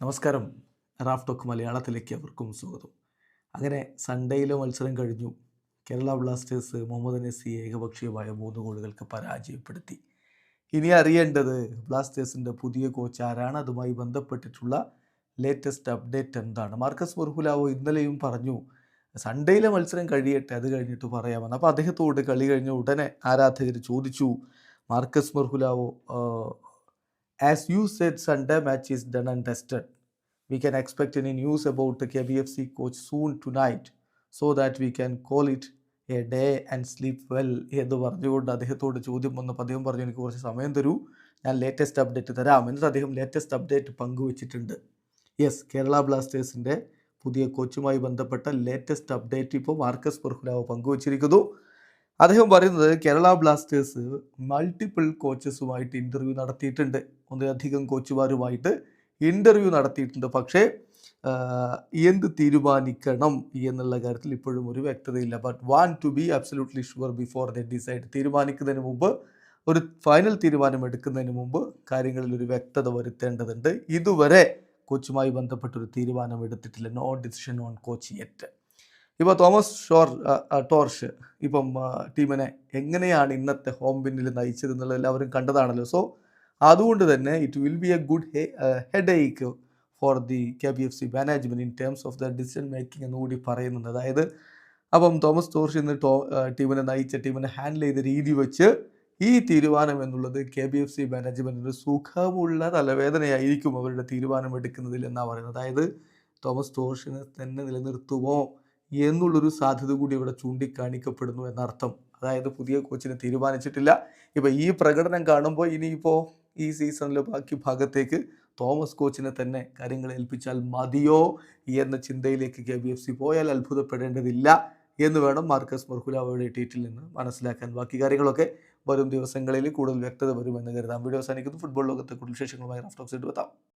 നമസ്കാരം. Raf talk മലയാളത്തിലേക്ക് അവർക്കും സ്വാഗതം. അങ്ങനെ സൺഡേയിലെ മത്സരം കഴിഞ്ഞു. കേരള ബ്ലാസ്റ്റേഴ്സ് മുഹമ്മദ് നസി ഏകപക്ഷീയമായ മൂന്ന് ഗോളുകൾക്ക് പരാജയപ്പെടുത്തി. ഇനി അറിയേണ്ടത് ബ്ലാസ്റ്റേഴ്സിന്റെ പുതിയ കോച്ച് ആരാണ്? അതുമായി ബന്ധപ്പെട്ടിട്ടുള്ള ലേറ്റസ്റ്റ് അപ്ഡേറ്റ് എന്താണ്? മാർക്കസ് ബർഹുലാവോ ഇന്നലെയും പറഞ്ഞു സൺഡേയിലെ മത്സരം കഴിയട്ടെ അത് കഴിഞ്ഞിട്ട് പറയാമെന്ന്. അപ്പോൾ അദ്ദേഹത്തോട് കളി കഴിഞ്ഞ ഉടനെ ആരാധകർ ചോദിച്ചു Marcus Mergulhao As you said, Sunday match is done and dusted. We can expect any news about the KBFC coach soon tonight so that we can call it a day and sleep well എന്ന് പറഞ്ഞുകൊണ്ട് അദ്ദേഹത്തോട് ചോദ്യം വന്നപ്പോൾ അദ്ദേഹം പറഞ്ഞു എനിക്ക് കുറച്ച് സമയം തരൂ. ഞാൻ ലേറ്റസ്റ്റ് അപ്ഡേറ്റ് തരാം. എന്നിട്ട് അദ്ദേഹം ലേറ്റസ്റ്റ് അപ്ഡേറ്റ് പങ്കുവച്ചിട്ടുണ്ട്. യെസ് കേരള ബ്ലാസ്റ്റേഴ്സിന്റെ പുതിയ കോച്ചുമായി ബന്ധപ്പെട്ട ലേറ്റസ്റ്റ് അപ്ഡേറ്റ് ഇപ്പോൾ മാർക്കസ് പെർഹുലാവ് പങ്കുവച്ചിരിക്കുന്നു. അദ്ദേഹം പറയുന്നത് കേരള ബ്ലാസ്റ്റേഴ്സ് മൾട്ടിപ്പിൾ കോച്ചസുമായിട്ട് ഇന്റർവ്യൂ നടത്തിയിട്ടുണ്ട്. ഒന്നിലധികം കോച്ചുമാരുമായിട്ട് ഇന്റർവ്യൂ നടത്തിയിട്ടുണ്ട്. പക്ഷേ എന്ത് തീരുമാനിക്കണം എന്നുള്ള കാര്യത്തിൽ ഇപ്പോഴും ഒരു വ്യക്തതയില്ല. But want to be absolutely sure before the decide തീരുമാനിക്കുന്നതിന് മുമ്പ് ഒരു ഫൈനൽ തീരുമാനം എടുക്കുന്നതിന് മുമ്പ് കാര്യങ്ങളിൽ ഒരു വ്യക്തത വരുത്തേണ്ടതുണ്ട്. ഇതുവരെ കോച്ചുമായി ബന്ധപ്പെട്ടൊരു തീരുമാനം എടുത്തിട്ടില്ല no decision on coach yet ഇപ്പോൾ തോമസ് ഷോർ ടോർഷ് ഇപ്പം ടീമിനെ എങ്ങനെയാണ് ഇന്നത്തെ ഹോം വിന്നിൽ നയിച്ചത് എന്നുള്ളത് എല്ലാവരും കണ്ടതാണല്ലോ. സോ അതുകൊണ്ട് തന്നെ it will be a good headache for the K B F C management in terms of the decision making എന്നുകൂടി പറയുന്നുണ്ട്. അതായത് അപ്പം തോമസ് ടോർഷ് ഇന്ന് ടോ ടീമിനെ നയിച്ച ടീമിനെ ഹാൻഡിൽ ചെയ്ത രീതി വെച്ച് ഈ തീരുമാനം എന്നുള്ളത് കെ ബി എഫ് സി മാനേജ്മെന്റിന് സുഖമുള്ള തലവേദനയായിരിക്കും അവരുടെ തീരുമാനം എടുക്കുന്നതിൽ എന്നാണ് പറയുന്നത്. അതായത് തോമസ് ടോർഷിനെ തന്നെ നിലനിർത്തുമോ? എന്നുള്ളൊരു സാധ്യത കൂടി ഇവിടെ ചൂണ്ടിക്കാണിക്കപ്പെടുന്നു എന്നർത്ഥം. അതായത് പുതിയ കോച്ചിനെ തീരുമാനിച്ചിട്ടില്ല. ഇപ്പോൾ ഈ പ്രകടനം കാണുമ്പോൾ ഇനിയിപ്പോൾ ഈ സീസണിലെ ബാക്കി ഭാഗത്തേക്ക് തോമസ് കോച്ചിനെ തന്നെ കാര്യങ്ങൾ ഏൽപ്പിച്ചാൽ മതിയോ എന്ന ചിന്തയിലേക്ക് കെ ബി എഫ് സി പോയാൽ അത്ഭുതപ്പെടേണ്ടതില്ല എന്ന് വേണം മാർക്കസ് മർഹുലാവയുടെ ട്വീറ്റിൽ നിന്ന് മനസ്സിലാക്കാൻ. ബാക്കി കാര്യങ്ങളൊക്കെ വരും ദിവസങ്ങളിൽ കൂടുതൽ വ്യക്തത വരുമെന്ന് കരുതാം. വീഡിയോ അവസാനിക്കുന്നു. ഫുട്ബോൾ ലോകത്തെ കൂടുതൽ വിശേഷങ്ങളുമായി റഫ്റ്റോക്സ് എടുത്താം